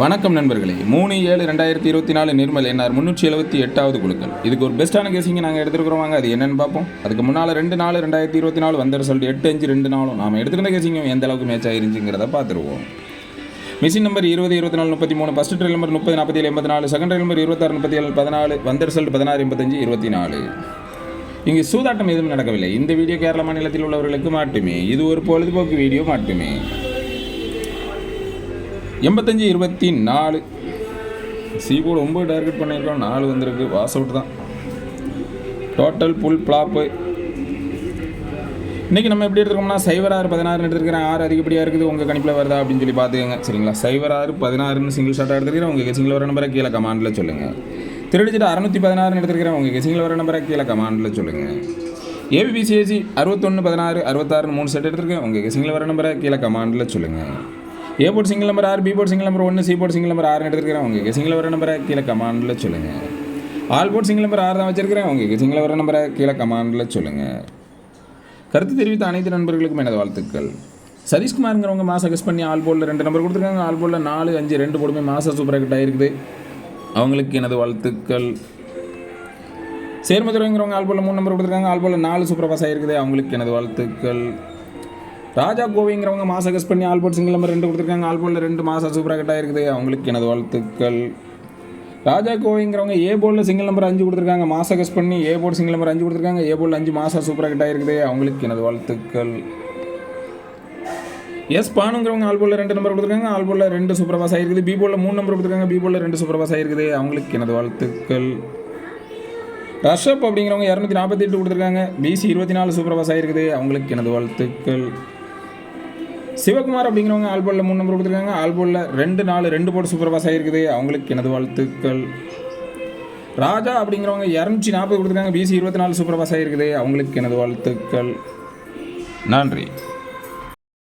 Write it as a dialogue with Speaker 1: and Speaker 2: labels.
Speaker 1: வணக்கம் நண்பர்களே. மூணு ஏழு ரெண்டாயிரத்தி இருபத்தி நாலு நிர்மல் என்ஆர் முந்நூற்றி எழுபத்தி எட்டாவது குழுக்கள். இதுக்கு ஒரு பெஸ்ட்டான கேசிங்க நாங்கள் எடுத்துருக்கிறோம் வாங்க. அது என்னென்னு பார்ப்போம். அதுக்கு முன்னால் ரெண்டு நாலு ரெண்டாயிரத்தி இருபத்தி நாலு வந்த ரிசல்ட் எட்டு அஞ்சு ரெண்டு நாளும் நாம் எடுத்துருந்த கேசிங்க எந்த அளவுக்கு மேட்ச் ஆயிருந்துங்கிறத பார்த்துருவோம். மிஷின் நம்பர் இருபது இருபத்தி நாலு முப்பத்தி மூணு. ஃபஸ்ட் ட்ரெயில் நம்பர் முப்பது நாற்பத்தி ஏழு எண்பத்தி நாலு. செகண்ட் ட்ரெயில் நம்பர் இருபத்தாறு முப்பத்தி ஏழு பதினாலு. வந்த ரிசல்ட் பதினாறு எண்பத்தஞ்சு இருபத்தி நாலு. இங்கு சூதாட்டம் எதுவும் நடக்கவில்லை. இந்த வீடியோ கேரள மாநிலத்தில் உள்ளவர்களுக்கு மட்டுமே. இது ஒரு பொழுதுபோக்கு வீடியோ மட்டுமே. எண்பத்தஞ்சு இருபத்தி நாலு. சீபோர்டு ஒம்பது டார்கெட் பண்ணியிருக்கோம் நாலு வந்திருக்கு. வாஸ் அவுட் தான். டோட்டல் புல் ஃப்ளாப்பு இன்றைக்கி நம்ம எப்படி எடுத்துருக்கோம்னா சைவர் ஆறு பதினாறுன்னு எடுத்துருக்கிறேன். ஆறு அதிகப்படியாக இருக்குது. உங்கள் கணிப்பில் வருதா அப்படின்னு சொல்லி பார்த்துக்கங்க. சரிங்களா? சைவர் ஆறு பதினாறுன்னு சிங்கிள் ஷாட்டாக எடுத்துருக்கிறேன். உங்கள் கெசிங்கில் வர நம்பரை கீழே கமாண்டில் சொல்லுங்கள் திருடிச்சிட்டு அறுநூற்றி பதினாறுன்னு எடுத்துருக்கிறேன். உங்கள் கெசிங்கில் வர நம்பரை கீழே கமாண்டில் சொல்லுங்கள் ஏபிபிசிஎஸ்சி அறுபத்தொன்று பதினாறு அறுபத்தாறுன்னு மூணு செட் எடுத்துருக்கேன். உங்கள் கெசிங்கில் வர நம்பரை கீழே கமாண்டில் சொல்லுங்கள் ஏ போர்ட் சிங்கிள் நம்பர் ஆறு பி போர்ட் சிங்கிள் நம்பர் ஒன்று சி போர்ட் சிங்கிள் நம்பர் ஆறு எடுத்துருக்கிறேன் உங்களுக்கு சிங்கிள் வர நம்பரை கீழே கமாண்டில் சொல்லுங்கள் ஆல் போர்ட் சிங்கிள் நம்பர் ஆறு தான் வச்சிருக்கிறேன். உங்களுக்கு சிங்கிள் வர நம்பரை கீழே கமாண்டில் சொல்லுங்கள் கருத்து தெரிவித்த அனைத்து நண்பர்களுக்கும் எனது வாழ்த்துக்கள். சதீஷ்குமாருங்கிறவங்க மாசம் கெஸ் பண்ணி ஆல் போலில் ரெண்டு நம்பர் கொடுத்துருக்காங்க. ஆல் போலில் நாலு அஞ்சு ரெண்டு போடுமே மாச சூப்பராக கிட்ட ஆயிருக்குது அவங்களுக்கு எனது வாழ்த்துக்கள். சேர்மதுரைங்கிறவங்க ஆல் போலில் மூணு நம்பர் கொடுத்துருக்காங்க. ஆல் போலில் நாலு சூப்பராக பாஸ் ஆகிருக்குது அவங்களுக்கு எனது வாழ்த்துக்கள். ராஜா கோவிங்கிறவங்க மாச கஸ் பண்ணி ஆல்போர்ட் சிங்கிள் நம்பர் ரெண்டு கொடுத்துருக்காங்க. ஆல் ரெண்டு மாசம் சூப்பராக கட் ஆகிருக்குது அவங்களுக்கு எனது வாழ்த்துக்கள். ராஜா கோவிங்கிறவங்க ஏ போர்டில் சிங்கிள் நம்பர் அஞ்சு கொடுத்துருக்காங்க. மாச கஸ் பண்ணி ஏ போர்டு சிங்கிள் நம்பர் அஞ்சு கொடுத்துருக்காங்க. ஏ போர்டில் அஞ்சு மாசம் சூப்பராக கட் ஆகிருக்குது அவங்களுக்கு எனது வாழ்த்துக்கள். எஸ் பானுங்கிறவங்க ஆல் போலில் ரெண்டு நம்பர் கொடுத்துருக்காங்க. ஆல் போலில் ரெண்டு சூப்பர் பாஸ் ஆகிருக்குது பி போலில் மூணு நம்பர் கொடுத்துருக்காங்க. பி போலில் ரெண்டு சூப்பர் பாஸ் ஆகிருக்குது அவங்களுக்கு எனது வாழ்த்துக்கள். ரஷப் அப்படிங்கிறவங்க இரநூத்தி நாற்பத்தி எட்டு கொடுத்துருக்காங்க. பிசி இருபத்தி நாலு சூப்பர் பாஸ் ஆகிருக்குது அவங்களுக்கு எனது வாழ்த்துக்கள். சிவகுமார் அப்படிங்கிறவங்க ஆல்போலில் மூணு நம்பர் கொடுத்துருக்காங்க. ஆல்போலில் ரெண்டு நாலு ரெண்டு போட்டு சூப்பர் பாஸ் ஆகிருக்குது அவங்களுக்கு எனது வாழ்த்துக்கள். ராஜா அப்படிங்கிறவங்க இரநூற்றி நாற்பது கொடுத்துருக்காங்க. பிசி இருபத்தி நாலு சூப்பர் பாஸ் ஆகிருக்குது அவங்களுக்கு எனது வாழ்த்துக்கள். நன்றி.